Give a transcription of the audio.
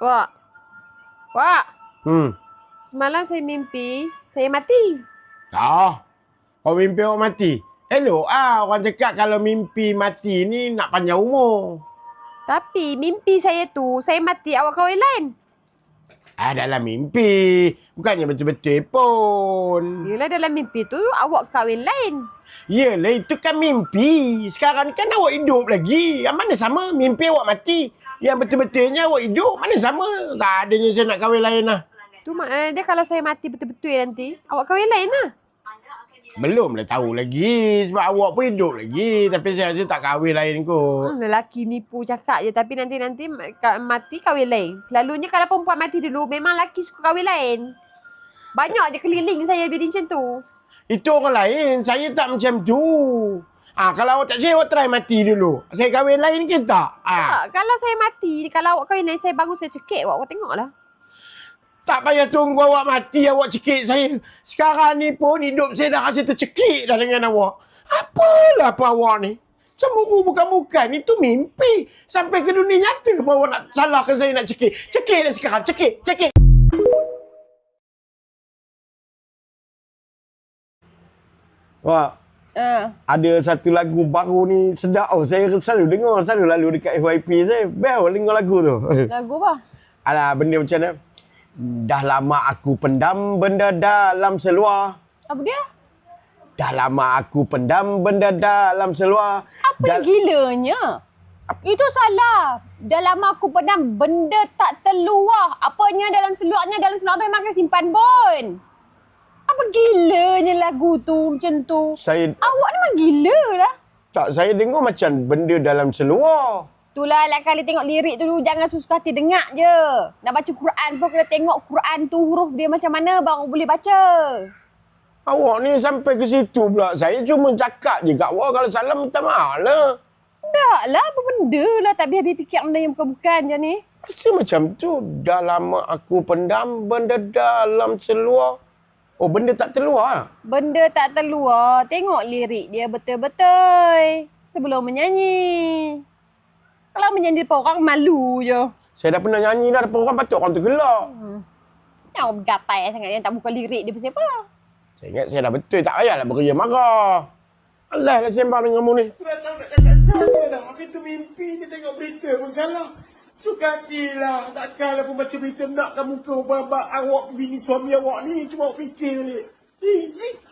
Wak. Wak. Hmm. Semalam saya mimpi saya mati. Ah. Kau mimpi awak mati. Elok ah orang cakap kalau mimpi mati ni nak panjang umur. Tapi mimpi saya tu saya mati awak kahwin lain. Ah dalam mimpi. Bukannya betul-betul pun. Yelah dalam mimpi tu awak kahwin lain. Yelah itu kan mimpi. Sekarang kan awak hidup lagi. Yang mana sama mimpi awak mati. Yang betul-betulnya awak hidup mana sama. Tak adanya saya nak kahwin lain lah. Tu maknanya dia kalau saya mati betul-betul nanti awak kahwin lain lah. Belum lah tahu lagi. Sebab awak pun hidup lagi. Tapi saya rasa tak kahwin lain kot. Hmm, lelaki nipu cakap je tapi nanti-nanti mati kahwin lain. Selalunya kalau perempuan mati dulu memang lelaki suka kahwin lain. Banyak je keliling saya jadi macam tu. Itu orang lain. Saya tak macam tu. Ah, kalau awak tak saya, awak try mati dulu. Saya kahwin lain ke tak? Ah, Tak, kalau saya mati, kalau awak kahwin lain saya bangun saya cekik awak, awak tengoklah. tak payah tunggu awak mati, awak cekik saya. Sekarang ni pun hidup saya dah rasa tercekik dah dengan awak. Apalah apa awak ni? Cemburu bukan-bukan. Itu mimpi. Sampai ke dunia nyata ke awak nak salahkan saya nak cekik? Cekik dah sekarang. Cekik. Cekik. Wah, Uh, ada satu lagu baru ni sedap oh saya selalu dengar selalu lalu dekat FYP saya bel dengar lagu tu lagu apa? alah benda macam mana dah lama aku pendam benda dalam seluar Apa dia? dah lama aku pendam benda dalam seluar Apa yang gilanya? Itu salah. Dah lama aku pernah benda tak terluar. Apanya dalam seluarnya, dalam seluar tu memang akan simpan pun. Apa gilanya lagu tu macam tu? saya Awak ni memang gila lah. tak saya dengar macam benda dalam seluar Itulah lain kali tengok lirik tu dulu, jangan susah hati dengar je. Nak baca Quran pun kena tengok Quran tu huruf dia macam mana baru boleh baca. awak ni sampai ke situ pula saya cuma cakap je kat awak kalau salah minta maaf lah Tak lah, apa benda lah. Tak habis-habis fikir benda yang bukan-bukan je ni. Rasa macam tu. Dah lama aku pendam benda dalam seluar. Oh, benda tak terluar. Benda tak terluar. Tengok lirik dia betul-betul. Sebelum menyanyi. Kalau menyanyi depan orang, malu je. Saya dah pernah nyanyi dah depan orang patut orang tergelak. Hmm. Yang gatai sangat yang tak buka lirik dia pasal apa? Saya ingat saya dah betul. Tak payahlah bekerja marah. Alah lah sembang dengan mu ni. Sudah tahu nak cakap sana dah. Itu mimpi dia tengok berita pun salah. Suka hatilah. Takkanlah pun baca berita nak kamu ke babak awak bini suami awak ni. Cuma awak fikir ni. Eh.